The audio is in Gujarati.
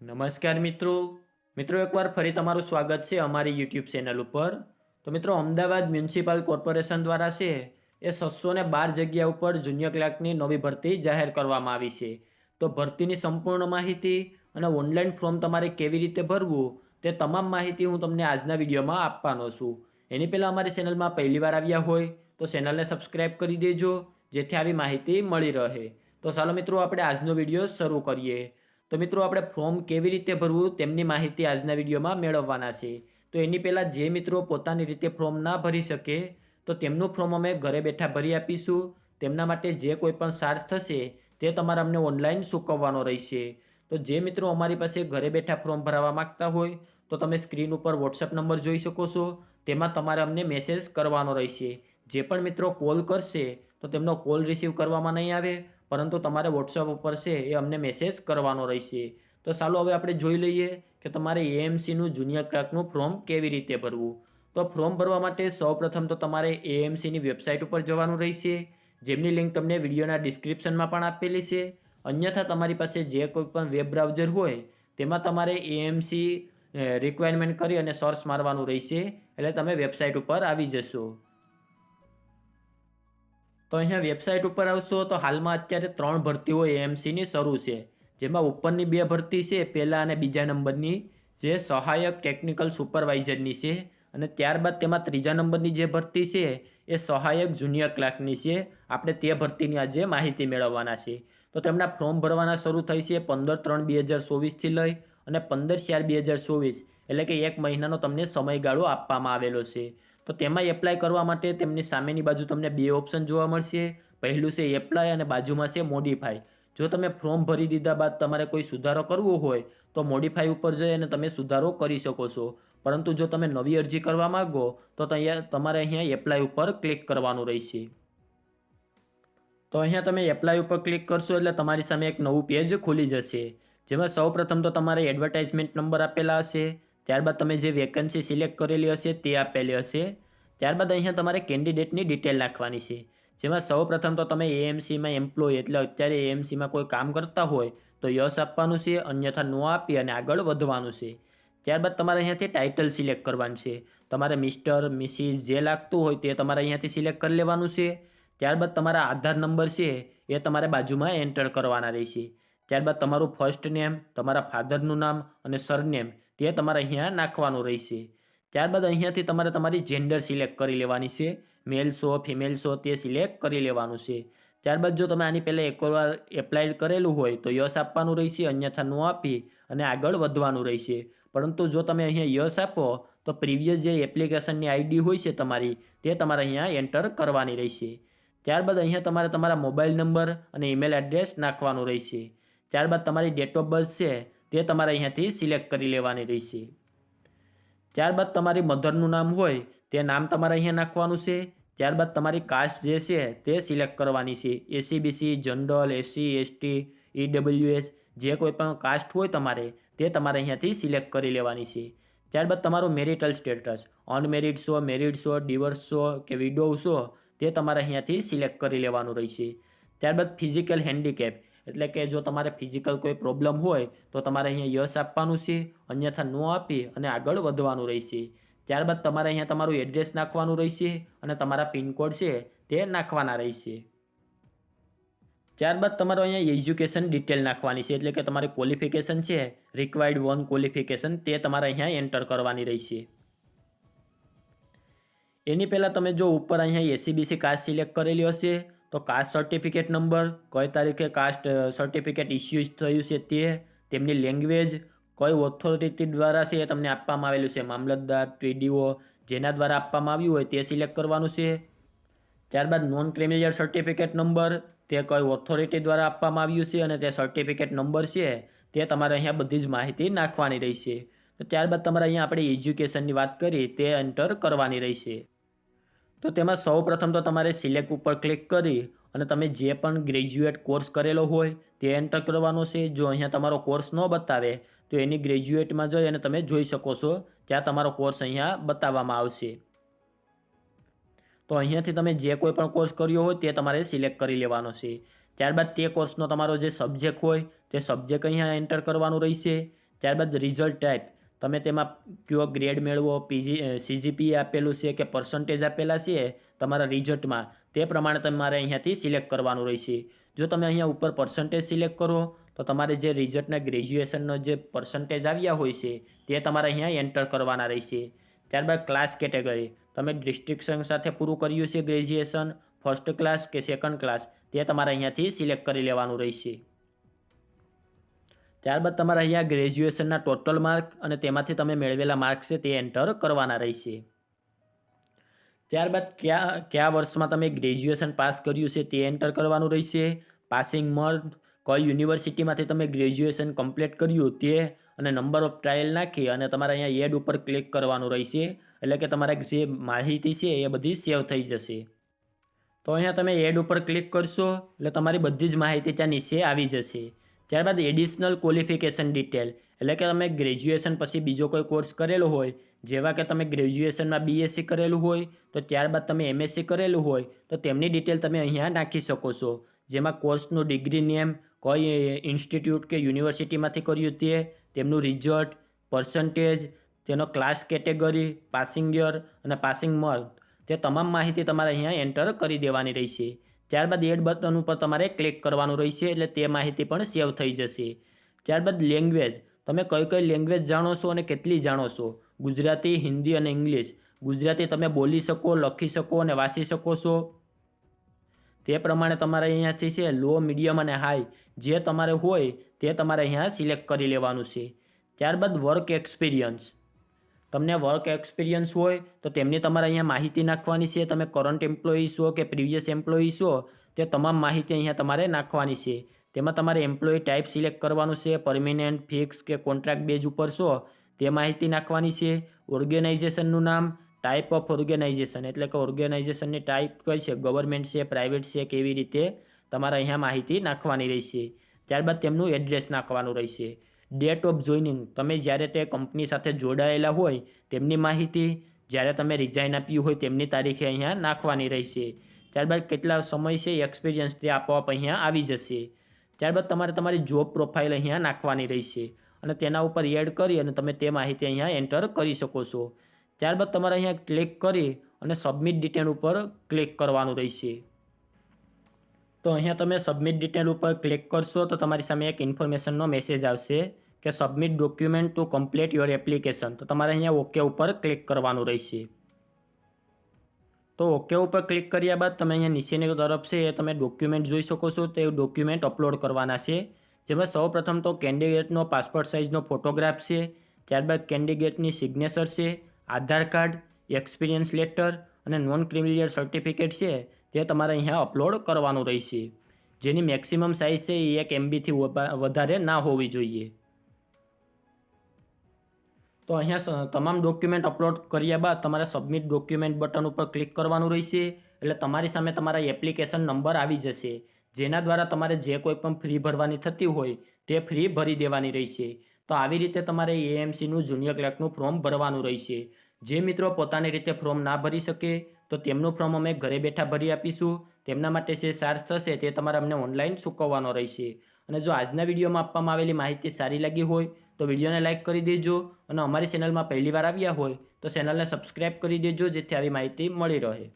નમસ્કાર મિત્રો. મિત્રો, એકવાર ફરી તમારું સ્વાગત છે અમારી યુટ્યુબ ચેનલ ઉપર. તો મિત્રો, અમદાવાદ મ્યુનિસિપલ કોર્પોરેશન દ્વારા છે એ છસો ને બાર જગ્યા ઉપર જુનિયર ક્લાર્કની નવી ભરતી જાહેર કરવામાં આવી છે. તો ભરતીની સંપૂર્ણ માહિતી અને ઓનલાઈન ફોર્મ તમારે કેવી રીતે ભરવું તે તમામ માહિતી હું તમને આજના વિડીયોમાં આપવાનો છું. એની પહેલાં અમારી ચેનલમાં પહેલીવાર આવ્યા હોય તો ચેનલને સબસ્ક્રાઈબ કરી દેજો, જેથી આવી માહિતી મળી રહે. તો ચાલો મિત્રો, આપણે આજનો વીડિયો શરૂ કરીએ. તો મિત્રો આપણે ફોર્મ કેવી રીતે ભરવું તેમની માહિતી આજના વિડીયોમાં મેળવવાના છે. તો એની પહેલાં જે મિત્રો પોતાની રીતે ફોર્મ ના ભરી શકે, તો તેમનું ફોર્મ અમે ઘરે બેઠા ભરી આપીશું. તેમના માટે જે કોઈ પણ ચાર્જ થશે, તે તમારે અમને ઓનલાઈન ચૂકવવાનો રહેશે. તો જે મિત્રો અમારી પાસે ઘરે બેઠા ફોર્મ ભરાવવા માંગતા હોય, તો તમે સ્ક્રીન ઉપર વોટ્સઅપ નંબર જોઈ શકો છો. તેમાં તમારે અમને મેસેજ કરવાનો રહેશે. જે પણ મિત્રો કોલ કરશે, તો તેમનો કોલ રિસીવ કરવામાં નહીં આવે. પરંતુ તમારે વોટ્સઅપ ઉપર છે એ અમને મેસેજ કરવાનો રહેશે. તો ચાલો હવે આપણે જોઈ લઈએ કે તમારે એએમસીનું જુનિયર ક્લાર્કનું ફોર્મ કેવી રીતે ભરવું. તો ફોર્મ ભરવા માટે સૌપ્રથમ તો તમારે એએમસીની વેબસાઇટ ઉપર જવાનું રહેશે. જેમની લિંક તમને વિડીયોના ડિસ્ક્રિપ્શનમાં પણ આપેલી છે. અન્યથા તમારી પાસે જે કોઈ પણ વેબ બ્રાઉઝર હોય, તેમાં તમારે એએમસી રિક્વાયરમેન્ટ કરી અને સર્ચ મારવાનું રહેશે. એટલે તમે વેબસાઇટ ઉપર આવી જશો. તો અહીંયા વેબસાઇટ ઉપર આવશો તો હાલમાં અત્યારે ત્રણ ભરતીઓ એએમસીની શરૂ છે. જેમાં ઉપરની બે ભરતી છે, પહેલા અને બીજા નંબરની, જે સહાયક ટેકનિકલ સુપરવાઇઝરની છે. અને ત્યારબાદ તેમાં ત્રીજા નંબરની જે ભરતી છે, એ સહાયક જુનિયર ક્લાર્કની છે. આપણે તે ભરતીની આજે માહિતી મેળવવાના છે. તો તેમના ફોર્મ ભરવાના શરૂ થઈ છે પંદર ત્રણ બે હજાર ચોવીસથી લઈ અને પંદર ચાર બે હજાર ચોવીસ. એટલે કે એક મહિનાનો તમને સમયગાળો આપવામાં આવેલો છે. તો તેમાં એપ્લાય કરવા માટે તેમની સામેની બાજુ તમને બે ઓપ્શન જોવા મળશે. પહેલું છે એપ્લાય અને બાજુમાં છે મોડિફાય જો તમે ફોર્મ ભરી દીધા બાદ તમારે કોઈ સુધારો કરવો હોય, તો મોડિફાઈ ઉપર જઈ અને તમે સુધારો કરી શકો છો. પરંતુ જો તમે નવી અરજી કરવા માગો, તો તમારે અહીંયા એપ્લાય ઉપર ક્લિક કરવાનું રહેશે. તો અહીંયા તમે એપ્લાય ઉપર ક્લિક કરશો એટલે તમારી સામે એક નવું પેજ ખુલી જશે. જેમાં સૌપ્રથમ તો તમારે એડવર્ટાઇઝમેન્ટ નંબર આપેલા હશે. ત્યારબાદ તમે જે વેકન્સી સિલેક્ટ કરેલી હશે તે આપેલી હશે. ત્યારબાદ અહીંયા તમારે કેન્ડિડેટની ડિટેલ નાખવાની છે. જેમાં સૌપ્રથમ તો તમે એએમસીમાં એમ્પ્લોય એટલે અત્યારે એએમસીમાં કોઈ કામ કરતા હોય તો યસ આપવાનું છે, અન્યથા નો આપી અને આગળ વધવાનું છે. ત્યારબાદ તમારે અહીંયાથી ટાઇટલ સિલેક્ટ કરવાનું છે. તમારે મિસ્ટર મિસિસ જે લાગતું હોય તે તમારે અહીંયાથી સિલેક્ટ કરી લેવાનું છે. ત્યારબાદ તમારા આધાર નંબર છે એ તમારે બાજુમાં એન્ટર કરવાના રહેશે. ત્યારબાદ તમારું ફર્સ્ટ નેમ તમારા ફાધરનું નામ અને સરનેમ તે તમારે અહીંયા નાખવાનું રહેશે. ત્યારબાદ અહીંયાથી તમારે તમારી જેન્ડર સિલેક્ટ કરી લેવાની છે. મેલ શો ફિમેલ શો તે સિલેક્ટ કરી લેવાનું છે. ત્યારબાદ જો તમે આની પહેલાં એકવાર એપ્લાય કરેલું હોય તો યસ આપવાનું રહેશે, અન્યથા નો આપી અને આગળ વધવાનું રહેશે. પરંતુ જો તમે અહીંયા યસ આપો તો પ્રીવિયસ જે એપ્લિકેશનની આઈડી હોય છે તમારી, તે તમારે અહીંયા એન્ટર કરવાની રહેશે. ત્યારબાદ અહીંયા તમારે તમારા મોબાઈલ નંબર અને ઈમેલ એડ્રેસ નાખવાનું રહેશે. ત્યારબાદ તમારી ડેટ ઓફ બર્થ છે તે તમારે અહીંયાથી સિલેક્ટ કરી લેવાની રહેશે. ત્યારબાદ તમારી મધરનું નામ હોય, તે નામ તમારે અહીંયા નાખવાનું છે. ત્યારબાદ તમારી કાસ્ટ જે છે, તે સિલેક્ટ કરવાની છે. SEBC general SC ST EWS જે કોઈ પણ કાસ્ટ હોય તમારે, તે તમારે અહીંયાથી સિલેક્ટ કરી લેવાની છે. ત્યારબાદ તમારું મેરિટલ સ્ટેટસ અનમેરિડ છો મેરિડ છો ડિવોર્સ છો કે વિડો છો, તે તમારે અહીંયાથી સિલેક્ટ કરી લેવાનું રહેશે. ત્યારબાદ ફિઝિકલ હેન્ડીકેપ એટલે કે જો તમારે ફિઝિકલ કોઈ પ્રોબ્લેમ હોય, તો તમારે અહીંયા યસ આપવાનું છે, અન્યથા નો આપી અને આગળ વધવાનું રહેશે. ત્યારબાદ તમારે અહીંયા તમારું એડ્રેસ નાખવાનું રહેશે અને તમારા પિનકોડ છે તે નાખવાના રહેશે. ત્યારબાદ તમારે અહીંયા એજ્યુકેશન ડિટેલ નાખવાની છે, એટલે કે તમારી ક્વોલિફિકેશન છે રિક્વાયર્ડ વન ક્વોલિફિકેશન તે તમારે અહીંયા એન્ટર કરવાની રહેશે. એની પહેલાં તમે જો ઉપર અહીંયા એસીબીસી કાસ્ટ સિલેક્ટ કરેલી હશે તો કાસ્ટ સર્ટિફિકેટ નંબર કઈ તારીખે કાસ્ટ સર્ટિફિકેટ ઇસ્યુ થયું છે તે, તેમની લેંગ્વેજ કઈ ઓથોરિટી દ્વારા છે એ તમને આપવામાં આવેલું છે? મામલતદાર ટીડીઓ જેના દ્વારા આપવામાં આવ્યું હોય તે સિલેક્ટ કરવાનું છે. ત્યારબાદ નોન ક્રિમિનલ સર્ટિફિકેટ નંબર તે કઈ ઓથોરિટી દ્વારા આપવામાં આવ્યું છે અને તે સર્ટિફિકેટ નંબર છે, તે તમારે અહીંયા બધી જ માહિતી નાખવાની રહેશે. તો ત્યારબાદ તમારે અહીંયા આપણે એજ્યુકેશનની વાત કરી, તે એન્ટર કરવાની રહેશે. તો તેમાં સૌ પ્રથમ તો તમારે સિલેક્ટ ઉપર ક્લિક કરી અને તમે જે પણ ગ્રેજ્યુએટ કોર્સ કરેલો હોય તે એન્ટર કરવાનો છે. જો અહીંયા તમારો કોર્સ ન બતાવે, તો એની ગ્રેજ્યુએટમાં જઈ અને તમે જોઈ શકો છો ત્યાં તમારો કોર્સ અહીંયા બતાવવામાં આવશે. તો અહીંયાથી તમે જે કોઈ પણ કોર્સ કર્યો હોય તે તમારે સિલેક્ટ કરી લેવાનો છે. ત્યારબાદ તે કોર્સનો તમારો જે સબ્જેક્ટ હોય તે સબ્જેક્ટ અહીંયા એન્ટર કરવાનું રહેશે. ત્યારબાદ રિઝલ્ટ ટાઈપ તમે તેમાં કયો ગ્રેડ મેળવો, પીજી સીજીપી આપેલું છે કે પર્સન્ટેજ આપેલા છે તમારા રિઝલ્ટમાં તે પ્રમાણે તમારે અહીંયાથી સિલેક્ટ કરવાનું રહેશે. જો તમે અહીંયા ઉપર પર્સન્ટેજ સિલેક્ટ કરો, તો તમારે જે રિઝલ્ટના ગ્રેજ્યુએશનનો જે પર્સન્ટેજ આવ્યા હોય છે, તે તમારે અહીંયા એન્ટર કરવાના રહેશે. ત્યારબાદ ક્લાસ કેટેગરી તમે ડિસ્ટ્રિક્શન સાથે પૂરું કર્યું છે ગ્રેજ્યુએશન ફર્સ્ટ ક્લાસ કે સેકન્ડ ક્લાસ તે તમારે અહીંયાથી સિલેક્ટ કરી લેવાનું રહેશે. ત્યારબાદ તમારે અહીંયા ગ્રેજ્યુએશનના ટોટલ માર્ક અને તેમાંથી તમે મેળવેલા માર્ક છે તે એન્ટર કરવાના રહેશે. ત્યારબાદ કયા કયા વર્ષમાં તમે ગ્રેજ્યુએશન પાસ કર્યું છે તે એન્ટર કરવાનું રહેશે. પાસિંગ મર્ક કઈ યુનિવર્સિટીમાંથી તમે ગ્રેજ્યુએશન કમ્પ્લીટ કર્યું તે અને નંબર ઓફ ટ્રાયલ નાખી અને તમારે અહીંયા એડ ઉપર ક્લિક કરવાનું રહેશે. એટલે કે તમારા જે માહિતી છે એ બધી સેવ થઈ જશે. તો અહીંયા તમે એડ ઉપર ક્લિક કરશો એટલે તમારી બધી જ માહિતી ત્યાં નીચે આવી જશે. ત્યારબાદ એડિશનલ ક્વોલિફિકેશન ડિટેલ એટલે કે તમે ગ્રેજ્યુએશન પછી બીજો કોઈ કોર્સ કરેલો હોય, જેવા કે તમે ગ્રેજ્યુએશનમાં બીએસસી કરેલું હોય, તો ત્યારબાદ તમે એમએસસી કરેલું હોય, તો તેમની ડિટેલ તમે અહીંયા નાખી શકો છો. જેમાં કોર્સનું ડિગ્રી નેમ કોઈ ઇન્સ્ટિટ્યૂટ કે યુનિવર્સિટીમાંથી કર્યું તે, તેમનું રિઝલ્ટ પર્સન્ટેજ તેનો ક્લાસ કેટેગરી પાસિંગ યર અને પાસિંગ મંથ તે તમામ માહિતી તમારે અહીંયા એન્ટર કરી દેવાની રહેશે. ત્યારબાદ એડ બટન ઉપર તમારે ક્લિક કરવાનું રહેશે એટલે તે માહિતી પણ સેવ થઈ જશે. ત્યારબાદ લેંગ્વેજ. તમે કઈ કઈ લેંગ્વેજ જાણો છો અને કેટલી જાણો છો? ગુજરાતી, હિન્દી અને ઇંગ્લિશ. ગુજરાતી તમે બોલી શકો, લખી શકો અને વાંચી શકો છો. તે પ્રમાણે તમારે અહીંયાથી છે, લો, મીડિયમ અને હાઈ જે તમારે હોય તે તમારે અહીંયા સિલેક્ટ કરી લેવાનું છે. ત્યારબાદ વર્ક એક્સપિરિયન્સ. તમને વર્ક એક્સપિરિયન્સ હોય, તો તેમની તમારે અહીંયા માહિતી નાખવાની છે. તમે કરંટ એમ્પ્લોયી છો કે પ્રીવિયસ એમ્પ્લોયી છો તે તમામ માહિતી અહીંયા તમારે નાખવાની છે. તેમાં તમારે એમ્પ્લોયી ટાઈપ સિલેક્ટ કરવાનું છે પરમિનન્ટ ફિક્સ કે કોન્ટ્રાક્ટ બેઝ ઉપર છો, તે માહિતી નાખવાની છે. ઓર્ગેનાઇઝેશનનું નામ ટાઈપ ઓફ ઓર્ગેનાઇઝેશન એટલે કે ઓર્ગેનાઇઝેશનની ટાઈપ કઈ છે? ગવર્મેન્ટ છે પ્રાઇવેટ છે, કેવી રીતે તમારે અહીંયા માહિતી નાખવાની રહેશે. ત્યારબાદ તેમનું એડ્રેસ નાખવાનું રહેશે. ડેટ ઓફ જોઈનિંગ તમે જ્યારે તે કંપની સાથે જોડાયેલા હોય, તેમની માહિતી જ્યારે તમે રિઝાઇન આપ્યું હોય, તેમની તારીખે અહીંયા નાખવાની રહેશે. ત્યારબાદ કેટલા સમય છે એક્સપિરિયન્સ તે આપોઆપ અહીંયા આવી જશે. ત્યારબાદ તમારે તમારી જોબ પ્રોફાઇલ અહીંયા નાખવાની રહેશે અને તેના ઉપર એડ કરી અને તમે તે માહિતી અહીંયા એન્ટર કરી શકો છો. ત્યારબાદ તમારે અહીંયા ક્લિક કરી અને સબમિટ ડિટેલ ઉપર ક્લિક કરવાનું રહેશે. તો અહીંયા તમે સબમિટ ડિટેલ ઉપર ક્લિક કરશો તો તમારી સામે એક ઇન્ફોર્મેશનનો મેસેજ આવશે કે submit document to complete your application તો તમારે અહીંયા ઓકે ઉપર ક્લિક કરવાનું રહેશે. તો ઓકે ઉપર ક્લિક કર્યા બાદ તમે અહીંયા નીચેની તરફ છે એ તમે ડોક્યુમેન્ટ જોઈ શકો છો. તે ડોક્યુમેન્ટ અપલોડ કરવાના છે. જેમાં સૌપ્રથમ તો કેન્ડિડેટનો પાસપોર્ટ સાઇઝનો ફોટોગ્રાફ છે. ત્યારબાદ કેન્ડિડેટની સિગ્નેચર છે, આધાર કાર્ડ એક્સપિરિયન્સ લેટર અને નોન ક્રિમિલિયર સર્ટિફિકેટ છે. તે તમારે અહીંયા અપલોડ કરવાનું રહેશે. જેની મેક્સિમમ સાઇઝ છે એ એક એમબીથી વધારે ના હોવી જોઈએ. તો અહીંયા તમામ ડોક્યુમેન્ટ અપલોડ કર્યા બાદ તમારે સબમિટ ડોક્યુમેન્ટ બટન ઉપર ક્લિક કરવાનું રહેશે. એટલે તમારી સામે તમારા એપ્લિકેશન નંબર આવી જશે. જેના દ્વારા તમારે જે કોઈ પણ ફ્રી ભરવાની થતી હોય તે ફ્રી ભરી દેવાની રહેશે. તો આવી રીતે તમારે એએમસીનું જુનિયર ક્લાર્કનું ફોર્મ ભરવાનું રહેશે. જે મિત્રો પોતાની રીતે ફોર્મ ના ભરી શકે તો તેમનું ફોર્મ અમે ઘરે બેઠા ભરી આપીશું. તેમના માટે જે ચાર્જ થશે તે તમારે અમને ઓનલાઈન ચૂકવવાનો રહેશે. અને જો આજના વિડીયોમાં આપવામાં આવેલી માહિતી સારી લાગી હોય, તો વિડીયોને લાઇક કરી દેજો અને અમારી ચેનલમાં પહેલીવાર આવ્યા હોય, તો ચેનલને સબસ્ક્રાઈબ કરી દેજો જેથી આવી માહિતી મળી રહે.